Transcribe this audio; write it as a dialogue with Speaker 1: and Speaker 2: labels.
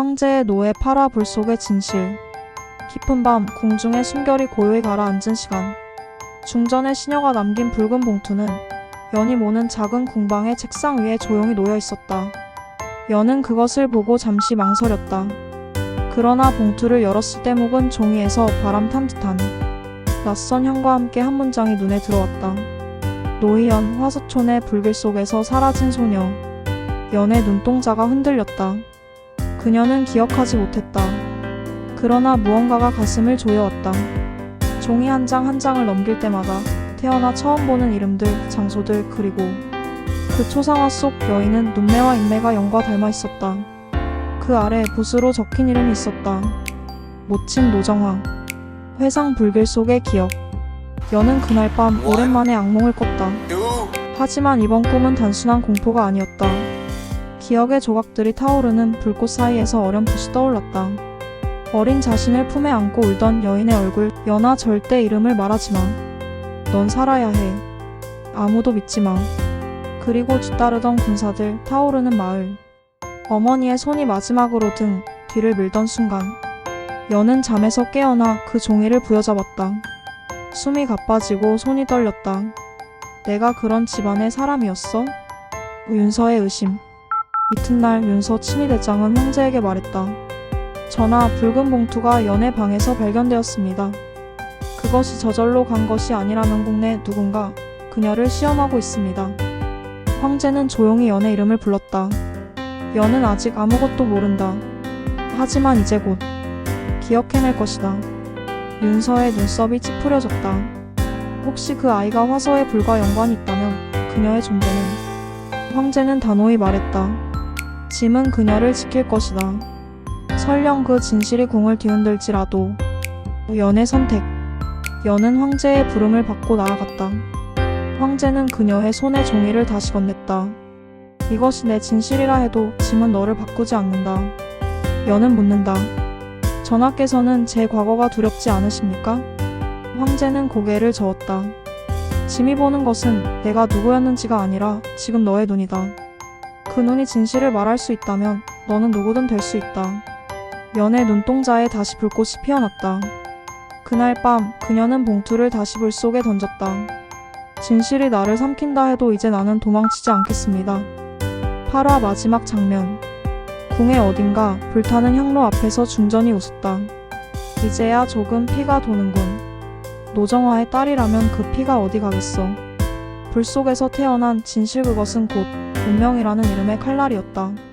Speaker 1: 황제의 노예 파라 불 속의 진실. 깊은 밤 궁중에 숨결이 고요히 가라앉은 시간. 중전의 시녀가 남긴 붉은 봉투는 연이 모는 작은 궁방의 책상 위에 조용히 놓여 있었다. 연은 그것을 보고 잠시 망설였다. 그러나 봉투를 열었을 때 묵은 종이에서 바람 탄 듯한 낯선 향과 함께 한 문장이 눈에 들어왔다. 노희연 화서촌의 불길 속에서 사라진 소녀. 연의 눈동자가 흔들렸다. 그녀는 기억하지 못했다. 그러나 무언가가 가슴을 조여왔다. 종이 한 장 한 장을 넘길 때마다 태어나 처음 보는 이름들, 장소들, 그리고 그 초상화 속 여인은 눈매와 인매가 영과 닮아 있었다. 그 아래 붓으로 적힌 이름이 있었다. 모친 노정화. 회상 불길 속의 기억. 여는 그날 밤 오랜만에 악몽을 꿨다. 하지만 이번 꿈은 단순한 공포가 아니었다. 기억의 조각들이 타오르는 불꽃 사이에서 어렴풋이 떠올랐다. 어린 자신을 품에 안고 울던 여인의 얼굴, 연아 절대 이름을 말하지 마. 넌 살아야 해. 아무도 믿지 마. 그리고 뒤따르던 군사들, 타오르는 마을. 어머니의 손이 마지막으로 등 뒤를 밀던 순간, 연은 잠에서 깨어나 그 종이를 부여잡았다. 숨이 가빠지고 손이 떨렸다. 내가 그런 집안의 사람이었어? 윤서의 의심. 이튿날 윤서 친위대장은 황제에게 말했다. 전하, 붉은 봉투가 연의 방에서 발견되었습니다. 그것이 저절로 간 것이 아니라면 국내 누군가 그녀를 시험하고 있습니다. 황제는 조용히 연의 이름을 불렀다. 연은 아직 아무것도 모른다. 하지만 이제 곧 기억해낼 것이다. 윤서의 눈썹이 찌푸려졌다. 혹시 그 아이가 화서에 불과 연관이 있다면 그녀의 존재는 황제는 단호히 말했다. 짐은 그녀를 지킬 것이다. 설령 그 진실이 궁을 뒤흔들지라도 연의 선택. 연은 황제의 부름을 받고 나아갔다. 황제는 그녀의 손에 종이를 다시 건넸다. 이것이 내 진실이라 해도 짐은 너를 바꾸지 않는다. 연은 묻는다. 전하께서는 제 과거가 두렵지 않으십니까? 황제는 고개를 저었다. 짐이 보는 것은 내가 누구였는지가 아니라 지금 너의 눈이다. 그 눈이 진실을 말할 수 있다면 너는 누구든 될 수 있다. 연의 눈동자에 다시 불꽃이 피어났다. 그날 밤 그녀는 봉투를 다시 불 속에 던졌다. 진실이 나를 삼킨다 해도 이제 나는 도망치지 않겠습니다. 8화 마지막 장면. 궁의 어딘가 불타는 향로 앞에서 중전이 웃었다. 이제야 조금 피가 도는군. 노정화의 딸이라면 그 피가 어디 가겠어. 불 속에서 태어난 진실 그것은 곧 운명이라는 이름의 칼날이었다.